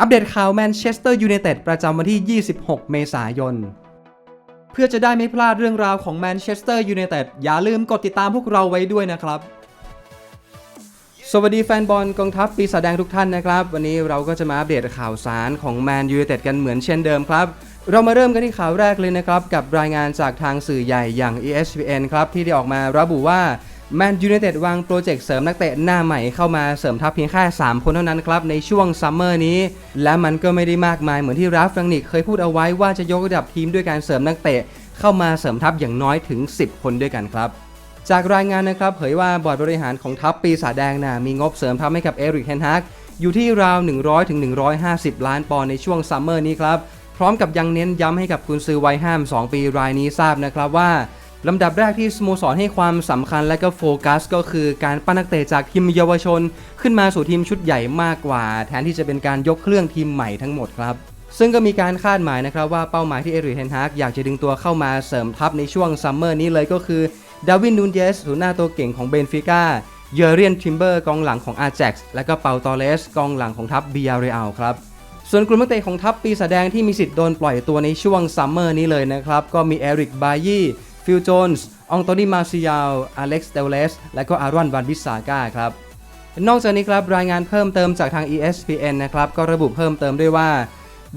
อัปเดตข่าวแมนเชสเตอร์ยูไนเต็ดประจำวันที่ 26 เมษายน เพื่อจะได้ไม่พลาดเรื่องราวของแมนเชสเตอร์ยูไนเต็ดอย่าลืมกดติดตามพวกเราไว้ด้วยนะครับ สวัสดีแฟนบอลกองทัพปีศาจแดงทุกท่านนะครับ วันนี้เราก็จะมาอัปเดตข่าวสารของแมนยูไนเต็ดกันเหมือนเช่นเดิมครับเรามาเริ่มกันที่ข่าวแรกเลยนะครับ กับรายงานจากทางสื่อใหญ่อย่าง ESPN ครับ ที่ได้ออกมาระบุว่า แมนยูไนเต็ดวางโปรเจกต์เสริมนักเตะหน้าใหม่เข้ามาเสริมทัพเพียงแค่ 3 คนเท่านั้นครับ ในช่วงซัมเมอร์นี้ และมันก็ไม่ได้มากมายเหมือนที่ราฟรังนิกเคยพูดเอาไว้ว่าจะยกระดับทีมด้วยการเสริมนักเตะเข้ามาเสริมทัพอย่างน้อยถึง 10 คนด้วยกันครับ จากรายงานนะครับเผยว่าบอร์ดบริหารของทัพปีศาจแดงนะมีงบเสริมทัพให้กับเอริกเฮนฮักอยู่ที่ราว 100ถึง150ล้านปอนด์ในช่วงซัมเมอร์นี้ครับพร้อมกับยังเน้นย้ำให้กับกุนซือไวัยห้าม 2 ปีรายนี้ทราบนะครับว่า ลำดับแรกที่สโมสรให้ความสำคัญและก็โฟกัส ก็คือการปั้นนักเตะจากทีมเยาวชน ขึ้นมาสู่ทีมชุดใหญ่มากกว่า แทนที่จะเป็นการยกเครื่องทีมใหม่ทั้งหมดครับ ซึ่งก็มีการคาดหมายนะครับว่าเป้าหมายที่เอริกเทนฮากอยากจะดึงตัวเข้ามาเสริมทัพในช่วงซัมเมอร์นี้เลยก็คือดาวินนูนเยสศูนย์หน้าตัวเก่งของเบนฟิก้าเยอเรียนทิมเบอร์กองหลังของอาแจ็กซ์และก็เปาตอเลสกองหลังของทัพบิอาเรอัลครับส่วนกลุ่มนักเตะของทัพปีศาจแดงที่มีสิทธิ์โดนปล่อยตัวในช่วงซัมเมอร์นี้เลยนะครับ ก็มีเอริกบายี ฟิลโจนส์องโตนีมาซิยาลอเล็กซ์เดลเลส และก็อารอนวันบิสาก้าครับ นอกจากนี้ครับรายงานเพิ่มเติมจากทาง ESPN นะครับก็ระบุเพิ่มเติมด้วยว่า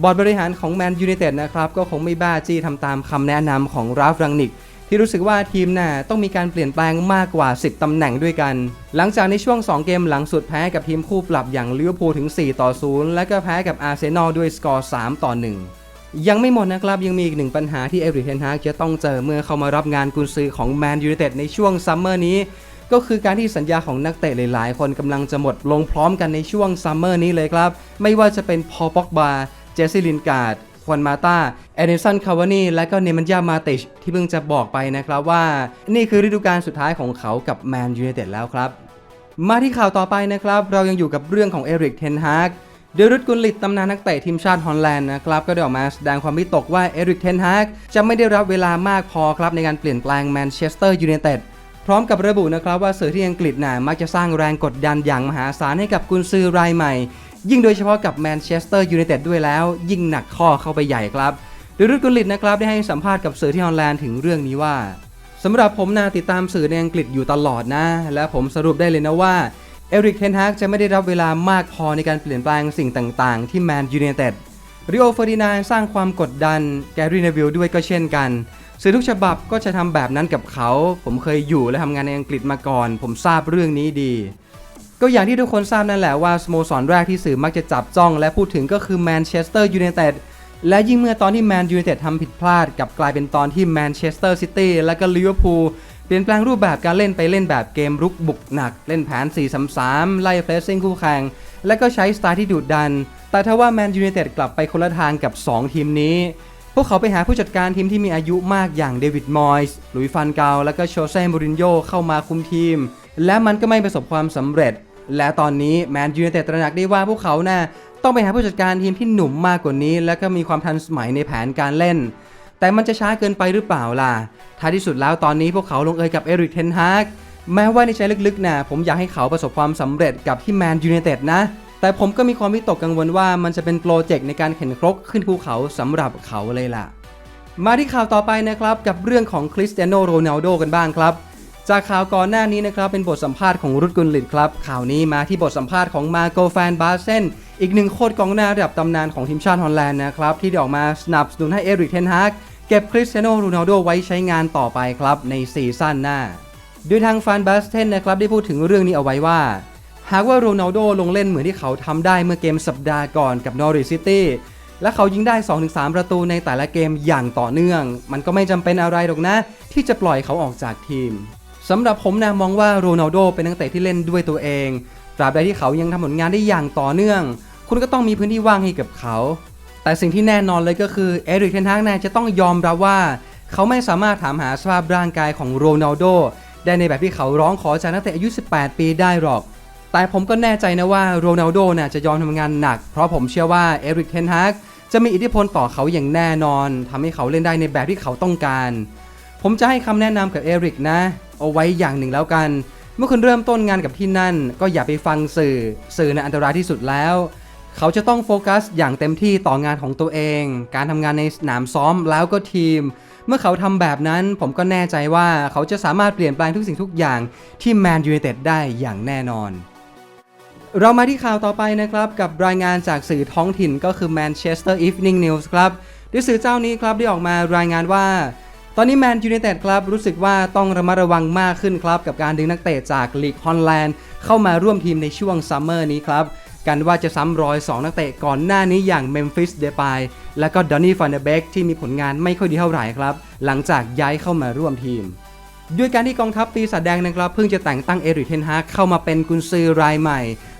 บอร์ดบริหารของแมนยูไนเต็ดนะครับก็คงไม่บ้าจี้ทำตามคำแนะนำของราฟรังนิกที่รู้สึกว่าทีมน่ะต้องมีการเปลี่ยนแปลงมากกว่า 10 ตำแหน่งด้วยกัน หลังจากในช่วง 2 เกมหลังสุดแพ้กับทีมคู่ปรับอย่างลิเวอร์พูลถึง 4 ต่อ 0 และก็แพ้กับอาร์เซนอลด้วยสกอร์ 3 ต่อ 1 ยังไม่หมดนะครับ ยังมีอีกหนึ่งปัญหาที่เอริกเทนฮากจะต้องเจอเมื่อเข้ามารับงานกุนซือของแมนยูไนเต็ดในช่วงซัมเมอร์นี้ ก็คือการที่สัญญาของนักเตะหลายๆ คนกำลังจะหมดลงพร้อมกันในช่วงซัมเมอร์นี้เลยครับ ไม่ว่าจะเป็นพอป็อกบาเจสซี่ลินการ์ดควันมาตาเอเดนสันคาวานีและก็เนมันยามาติชที่เพิ่งจะบอกไปนะครับว่า นี่คือฤดูกาลสุดท้ายของเขากับแมนยูไนเต็ดแล้วครับ มาที่ข่าวต่อไปนะครับ เรายังอยู่กับเรื่องของเอริกเทนฮากเดรุดกุลลิตตำนานนักเตะทีมชาติฮอลแลนด์นะครับก็ได้ออกมาแสดงความวิตกว่าเอริกเทนฮากจะไม่ได้รับเวลามากพอครับในการเปลี่ยนแปลงแมนเชสเตอร์ยูไนเต็ดพร้อมกับระบุนะครับว่าสื่อที่อังกฤษน่ะมักจะสร้างแรงกดดันอย่างมหาศาลให้กับกุนซือรายใหม่ ยิ่งโดยเฉพาะกับแมนเชสเตอร์ยูไนเต็ดด้วยแล้ว ยิ่งหนักข้อเข้าไปใหญ่ครับโดรุดกุลลิตนะครับได้ให้สัมภาษณ์กับสื่อที่ฮอลแลนด์ถึงเรื่องนี้ว่าสำหรับผมนะติดตามสื่อในอังกฤษอยู่ตลอดนะ และผมสรุปได้เลยนะว่า เอริกเทนฮากจะไม่ได้รับเวลามากพอในการเปลี่ยนแปลงสิ่งต่างๆ ที่แมนยูไนเต็ดริโอเฟอร์ดินานด์สร้างความกดดันแกรี่เนวิลด้วยก็เช่นกัน สื่อทุกฉบับก็จะทำแบบนั้นกับเขา ผมเคยอยู่และทำงานในอังกฤษมาก่อน ผมทราบเรื่องนี้ดี ก็อย่างที่ทุกคนทราบนั่นแหละว่าสโมสรแรกที่สื่อมักจะจับจ้องและพูดถึงก็คือแมนเชสเตอร์ยูไนเต็ดและยิ่งเมื่อตอนที่แมนยูไนเต็ดทำผิดพลาดกับกลายเป็นตอนที่แมนเชสเตอร์ซิตี้และก็ลิเวอร์พูล เปลี่ยนแปลงรูปแบบการเล่นไปเล่นแบบเกมรุกบุกหนัก เล่นแผน 4-3-3 ไล่เพรสซิ่งคู่แข่ง และก็ใช้สไตล์ที่ดุดัน แต่ถ้าว่าแมนยูไนเต็ดกลับไปคนละทางกับ 2 ทีมนี้ พวกเขาไปหาผู้จัดการทีมที่มีอายุมากอย่างเดวิดมอยส์ลุยฟันเกา และก็โชเซ่มูรินโญ่เข้ามาคุมทีม และมันก็ไม่ประสบความสำเร็จ และตอนนี้แมนยูไนเต็ดตระหนักได้ว่าพวกเขาน่ะต้องไปหาผู้จัดการทีมที่หนุ่มมากกว่านี้ และก็มีความทันสมัยในแผนการเล่น แต่มันจะช้าเกินไปหรือเปล่าล่ะ ท้ายที่สุดแล้วตอนนี้พวกเขาลงเอยกับเอริกเทนฮากแม้ว่าในใจลึกๆนะผมอยากให้เขาประสบความสำเร็จกับที่แมนยูไนเต็ดนะ แต่ผมก็มีความวิตกกังวลว่ามันจะเป็นโปรเจกต์ในการเข็นครกขึ้นภูเขาสำหรับเขาเลยล่ะ มาที่ข่าวต่อไปนะครับกับเรื่องของคริสเตียโนโรนัลโดกันบ้างครับ จากข่าวก่อนหน้านี้นะครับเป็นบทสัมภาษณ์ของรุดกุลลิตครับ ข่าวนี้มาที่บทสัมภาษณ์ของมาโกแฟนบาเซนอีกหนึ่งโคตรกองหน้าระดับตำนานของทีมชาติฮอลแลนด์นะครับที่ได้ออกมาสนับสนุนให้เอริกเทนฮาก เก็บคริสเตียโนโรนัลโดไว้ใช้งานต่อไปครับในซีซั่นหน้า โดยทางฟานบาสเทนนะครับได้พูดถึงเรื่องนี้เอาไว้ว่า หากว่าโรนัลโดลงเล่นเหมือนที่เขาทำได้เมื่อเกมสัปดาห์ก่อนกับนอริซิตี้และเขายิงได้ 2-3 ประตูในแต่ละเกมอย่างต่อเนื่อง มันก็ไม่จำเป็นอะไรหรอกนะ ที่จะปล่อยเขาออกจากทีมสำหรับผมนะมองว่าโรนัลโดเป็นนักเตะที่เล่นด้วยตัวเองตราบใดที่เขายังทำผลงานได้อย่างต่อเนื่อง คุณก็ต้องมีพื้นที่ว่างให้กับเขา แต่สิ่งที่แน่นอนเลยก็คือเอริกเทนฮากน่าจะต้องยอมรับว่า เขาไม่สามารถถามหาสภาพร่างกายของโรนัลโดได้ในแบบที่เขาร้องขอจากนักเตะอายุ 18 ปีได้หรอก แต่ผมก็แน่ใจนะว่าโรนัลโดน่ะจะยอมทำงานหนัก เพราะผมเชื่อว่าเอริกเทนฮากจะมีอิทธิพลต่อเขาอย่างแน่นอนทำให้เขาเล่นได้ในแบบที่เขาต้องการ ผมจะให้คำแนะนำกับเอริกนะ เอาไว้อย่างหนึ่งแล้วกัน เมื่อคุณเริ่มต้นงานกับที่นั่น ก็อย่าไปฟังสื่อ สื่อในะอันตรายที่สุดแล้ว เขาจะต้องโฟกัสอย่างเต็มที่ต่องานของตัวเอง การทำงานในสนามซ้อมแล้วก็ทีม เมื่อเขาทำแบบนั้นผมก็แน่ใจว่าเขาจะสามารถเปลี่ยนแปลงทุกสิ่งทุกอย่างที่แมนยู i นเต็ดได้อย่างแน่นอนเรามาที่ข่าวต่อไปนะครับ กับรายงานจากสื่อท้องถิ่นก็คือ Manchester Evening News ครับด้วยสื่อเจ้านี้ครับได้ออกมารายงานว่า ตอนนี้แมนยู i นเต็ดครับรู้สึกว่าต้องระมัดระวังมากขึ้นครับ กับการดึงนักเตะจากลีกฮอลแลนด์เข้ามาร่วมทีมในช่วงซัมเมอร์นี้ครับ กันว่าจะซ้ำรอย 2 นักเตะก่อนหน้านี้อย่างเมมฟิสเดปายและก็ดอนนี่ฟันเดเบกที่มีผลงานไม่ค่อยดีเท่าไหร่ครับ หลังจากย้ายเข้ามาร่วมทีม ด้วยการที่กองทัพปีศาจแดงนะครับ เพิ่งจะแต่งตั้งเอริกเทนฮากเข้ามาเป็นกุนซือรายใหม่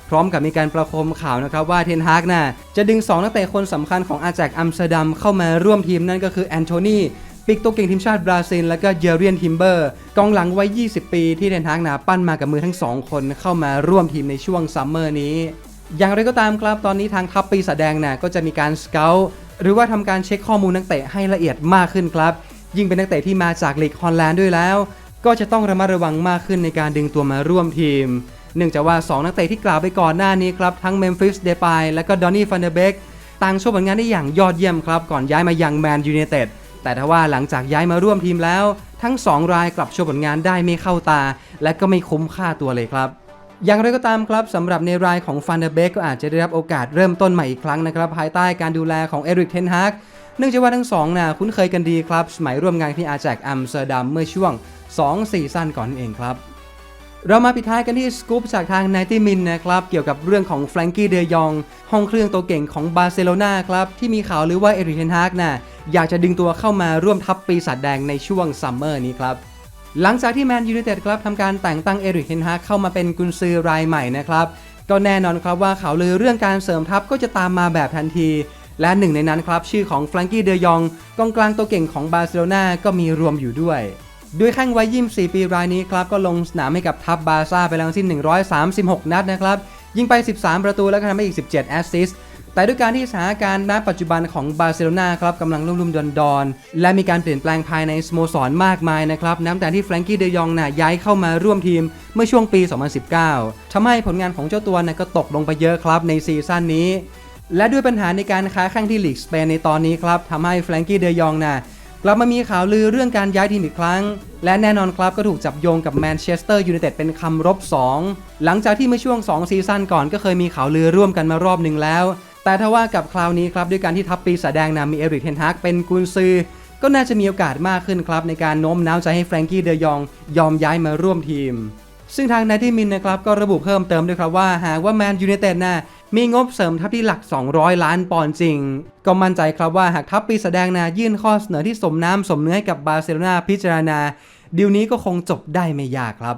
พร้อมกับมีการประโคมข่าวนะครับว่าเทนฮากน่ะจะดึง 2 นักเตะคนสำคัญของอาแจกอัมสเตอร์ดัมเข้ามาร่วมทีมนั่นก็คือแอนโทนีปิกตัวเก่งทีมชาติบราซิล และก็เจเรียนทิมเบอร์ กองหลังวัย 20 ปีที่เทนฮากน่ะปั้นมากับมือทั้งสองคนเข้ามาร่วมทีมในช่วงซัมเมอร์นี้ อย่างไรก็ตามครับตอนนี้ทางทัพปีศาจแดงน่ะก็จะมีการสเกลหรือว่าทำการเช็คข้อมูลนักเตะให้ละเอียดมากขึ้นครับ ยิ่งเป็นนักเตะที่มาจากลีกฮอลแลนด์ด้วยแล้ว ก็จะต้องระมัดระวังมากขึ้นในการดึงตัวมาร่วมทีม เนื่องจากว่า 2 นักเตะที่กล่าวไปก่อนหน้านี้ครับ ทั้งเมมฟิสเดปายและก็ดอนนี่ฟันเดเบกต่างโชว์ผลงานได้อย่างยอดเยี่ยมครับ ก่อนย้ายมายังแมนยู i นเต็ดแต่ถ้าว่าหลังจากย้ายมาร่วมทีมแล้ว ทั้ง 2 รายกลับโชว์ผลงานได้ไม่เข้าตา และก็ไม่คุ้มค่าตัวเลยครับ อย่างไรก็ตามครับสำหรับในรายของฟันเดเบกก็อาจจะได้รับโอกาสเริ่มต้นใหม่อีกครั้งนะครับ ภายใต้การดูแลของเอริกเทนฮากเนื่องจากว่าทั้งสองน่ะคุ้นเคยกันดีครับ สมัยร่วมงานที่อาแจกอัมสเตอร์ดัมเมื่อช่วง2ซีซั่นก่อนเองครับ เรามาปิดท้ายกันที่สกู๊ปจากทางไนตี้มินนะครับเกี่ยวกับเรื่องของแฟรงกี้เดยองห้องเครื่องตัวเก่งของบาร์เซโลนาครับที่มีข่าวหรือว่าเอริกเทนฮากน่ะอยากจะดึงตัวเข้ามาร่วมทัพปีศาจแดงในช่วงซัมเมอร์นี้ครับ หลังจากที่แมนยู i นเต็ดครับทำการแต่งตั้งเอริกเทนฮาเข้ามาเป็นกุนซือรายใหม่นะครับ ก็แน่นอนครับว่าข่าวลือเรื่องการเสริมทัพก็จะตามมาแบบทันที และหนึ่งในนั้นครับชื่อของแฟรงกี้เดยองกองกลางตัวเก่งของบาร์เซโลนาก็มีรวมอยู่ด้วยด้วยแข้งวัย24ปีรายนี้ครับก็ลงสนามให้กับทัพบาร์ซ่าไปแล้วสิ้น 136 นัดนะครับยิงไป 13 ประตูแล้วก็ทำให้อีก 17 แอสซิสต์ แต่ด้วยการที่สถานการณ์ณปัจจุบันของบาร์เซโลนาครับกำลังรุ่มๆดอนๆและมีการเปลี่ยนแปลงภายในสโมสรมากมายนะครับนับแต่ที่แฟรงกี้เดยองน่ะย้ายเข้ามาร่วมทีมเมื่อช่วงปี 2019ทำให้ผลงานของเจ้าตัวน่ะก็ตกลงไปเยอะครับในซีซั่นนี้ และด้วยปัญหาในการค้าแข่งที่ลีกสเปนในตอนนี้ครับทำให้แฟรงกี้เดยองน่ะกลับมามีข่าวลือเรื่องการย้ายทีมอีกครั้ง และแน่นอนครับก็ถูกจับโยงกับแมนเชสเตอร์ยูไนเต็ดเป็นคำรบ 2 หลังจากที่เมื่อช่วง 2 ซีซั่นก่อนก็เคยมีข่าวลือร่วมกันมารอบหนึ่งแล้ว แต่ถ้าว่ากับคราวนี้ครับด้วยการที่ทัพปีศาจแดงนามีเอริกเทนฮากเป็นกุนซือก็น่าจะมีโอกาสมากขึ้นครับในการโน้มน้าวใจให้แฟรงกี้เดยองยอมย้ายมาร่วมทีม ซึ่งทางนายที่มินนะครับก็ระบุเพิ่มเติมด้วยครับว่าหากว่าแมนยูไนเต็ดน่ะมีงบเสริมทัพที่หลัก 200 ล้านปอนด์จริง ก็มั่นใจครับว่าหากทัพปีศาจแดงนายื่นข้อเสนอที่สมน้ำสมเนื้อให้กับบาร์เซโลนาพิจารณาดีลนี้ก็คงจบได้ไม่ยากครับ